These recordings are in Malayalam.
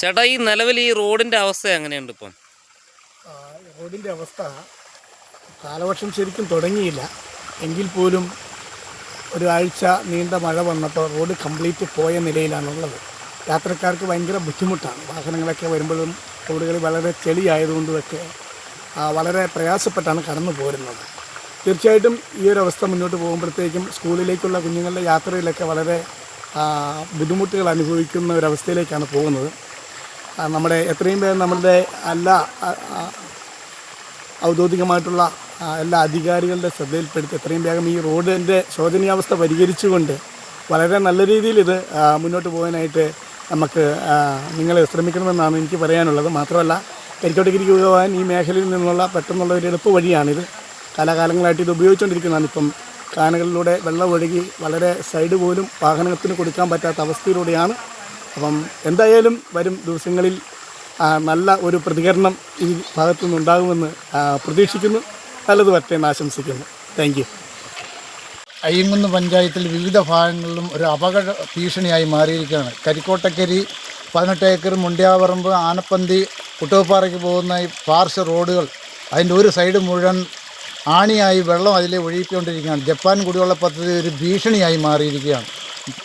ചേട്ടാ ഈ നിലവിൽ ഈ റോഡിന്റെ അവസ്ഥ എങ്ങനെയുണ്ട് ഇപ്പം? റോഡിന്റെ അവസ്ഥ കാലവർഷം ശരിക്കും തുടങ്ങിയില്ല. എങ്കിൽ പോലും ഒരാഴ്ച നീണ്ട മഴ വന്നപ്പോൾ റോഡ് കംപ്ലീറ്റ് പോയ നിലയിലാണുള്ളത്. യാത്രക്കാർക്ക് ഭയങ്കര ബുദ്ധിമുട്ടാണ്. വാഹനങ്ങളൊക്കെ വരുമ്പോഴും റോഡുകളിൽ വളരെ ചെളിയായതുകൊണ്ടുമൊക്കെ വളരെ പ്രയാസപ്പെട്ടാണ് കടന്നു പോരുന്നത്. തീർച്ചയായിട്ടും ഈ ഒരു അവസ്ഥ മുന്നോട്ട് പോകുമ്പോഴത്തേക്കും സ്കൂളിലേക്കുള്ള കുഞ്ഞുങ്ങളുടെ യാത്രയിലൊക്കെ വളരെ ബുദ്ധിമുട്ടുകൾ അനുഭവിക്കുന്ന ഒരവസ്ഥയിലേക്കാണ് പോകുന്നത്. നമ്മുടെ എത്രയും പേർ നമ്മളുടെ എല്ലാ ഔദ്യോഗികമായിട്ടുള്ള എല്ലാ അധികാരികളുടെ ശ്രദ്ധയിൽപ്പെടുത്തി എത്രയും വേഗം ഈ റോഡിന്റെ ശോചനീയാവസ്ഥ പരിഹരിച്ചുകൊണ്ട് വളരെ നല്ല രീതിയിൽ ഇത് മുന്നോട്ട് പോകാനായിട്ട് നമുക്ക് നിങ്ങൾ ശ്രമിക്കണമെന്നാണ് എനിക്ക് പറയാനുള്ളത്. മാത്രമല്ല കരിക്കോട്ടേക്ക് പോകാൻ ഈ മേഖലയിൽ നിന്നുള്ള പെട്ടെന്നുള്ള ഒരു എളുപ്പ വഴിയാണിത്. കാലാകാലങ്ങളായിട്ട് ഇത് ഉപയോഗിച്ചുകൊണ്ടിരിക്കുന്നതാണ്. ഇപ്പം കാനകളിലൂടെ വെള്ളം ഒഴുകി വളരെ സൈഡ് പോലും വാഹനത്തിന് കൊടുക്കാൻ പറ്റാത്ത അവസ്ഥയിലൂടെയാണ് അപ്പം എന്തായാലും വരും ദിവസങ്ങളിൽ നല്ല ഒരു പ്രതികരണം ഈ ഭാഗത്തു നിന്നുണ്ടാകുമെന്ന് പ്രതീക്ഷിക്കുന്നു. നല്ലത് വരട്ടെ എന്ന് ആശംസിക്കുന്നു. താങ്ക് യു അയ്യങ്കുന്ന് പഞ്ചായത്തിൽ വിവിധ ഭാഗങ്ങളിലും ഒരു അപകട ഭീഷണിയായി മാറിയിരിക്കുകയാണ്. കരിക്കോട്ടക്കരി പതിനെട്ട് ഏക്കർ മുണ്ടിയാപറമ്പ് ആനപ്പന്തി കുട്ടവപ്പാറയ്ക്ക് പോകുന്ന ഈ പാർശ്വ റോഡുകൾ അതിന്റെ ഒരു സൈഡ് മുഴുവൻ ആണിയായി വെള്ളം അതിലെ ഒഴുകിക്കൊണ്ടിരിക്കുകയാണ്. ജപ്പാൻ കുടിവെള്ള പദ്ധതി ഒരു ഭീഷണിയായി മാറിയിരിക്കുകയാണ്.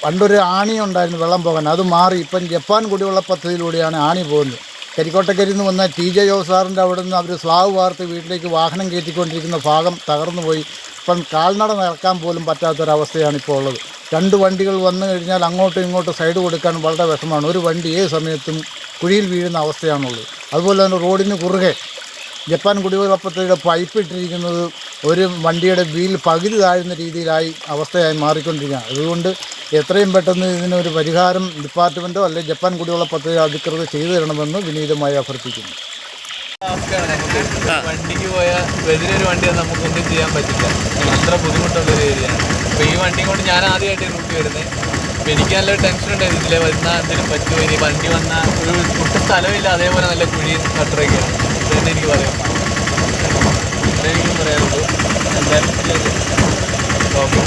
പണ്ടൊരു ആണി ഉണ്ടായിരുന്നു വെള്ളം പോകാൻ അത് മാറി. ഇപ്പം ജപ്പാൻ കുടിവെള്ള പദ്ധതിയിലൂടെയാണ് ആണി പോകുന്നത്. കരിക്കോട്ടക്കരിയിൽ നിന്ന് വന്ന ടി ജെ ജോസ് സാറിന്റെ അവിടെ നിന്ന് അവർ സ്ലാവ് വാർത്ത് വീട്ടിലേക്ക് വാഹനം കയറ്റിക്കൊണ്ടിരിക്കുന്ന ഭാഗം തകർന്നുപോയി. ഇപ്പം കാൽനട നടക്കാൻ പോലും പറ്റാത്തൊരവസ്ഥയാണ് ഇപ്പോൾ ഉള്ളത്. രണ്ട് വണ്ടികൾ വന്നു കഴിഞ്ഞാൽ അങ്ങോട്ടും ഇങ്ങോട്ടും സൈഡ് കൊടുക്കാൻ വളരെ വിഷമമാണ്. ഒരു വണ്ടി ഏത് സമയത്തും കുഴിയിൽ വീഴുന്ന അവസ്ഥയാണുള്ളത്. അതുപോലെ തന്നെ റോഡിന് കുറുകെ ജപ്പാൻ കുടിവെള്ള പദ്ധതിയുടെ പൈപ്പ് ഇട്ടിരിക്കുന്നത് ഒരു വണ്ടിയുടെ വീൽ പകുതി താഴുന്ന രീതിയിലായി അവസ്ഥയായി മാറിക്കൊണ്ടിരിക്കുകയാണ്. അതുകൊണ്ട് എത്രയും പെട്ടെന്ന് ഇതിനൊരു പരിഹാരം ഡിപ്പാർട്ട്മെന്റോ അല്ലെങ്കിൽ ജപ്പാൻ കുടിവെള്ള പദ്ധതി അധികൃതർ ചെയ്തു തരണമെന്ന് വിനീതമായി അഭ്യർത്ഥിക്കുന്നു. വണ്ടിക്ക് പോയാൽ വലിയൊരു വണ്ടി നമുക്ക് നമുക്കൊന്നും ചെയ്യാൻ പറ്റില്ല. അത്ര ബുദ്ധിമുട്ടുള്ള ഒരു ഏരിയ അപ്പോൾ ഈ വണ്ടി കൊണ്ട് ഞാൻ ആദ്യമായിട്ട് റൂട്ട് വരുന്നത് അപ്പോൾ എനിക്ക് നല്ലൊരു ടെൻഷൻ ഉണ്ടായിരുന്നു. ഇതിലെ വരുന്ന എന്തെങ്കിലും പറ്റുമോ ഇനി വണ്ടി വന്നാൽ ഒരു കുട്ട സ്ഥലമില്ല. അതേപോലെ നല്ല കുഴി കട്ടറൊക്കെയാണ് ഇത് തന്നെ എനിക്ക് പറയാം. എനിക്കും പറയാനുള്ളൂ. എന്തായാലും ഓക്കെ.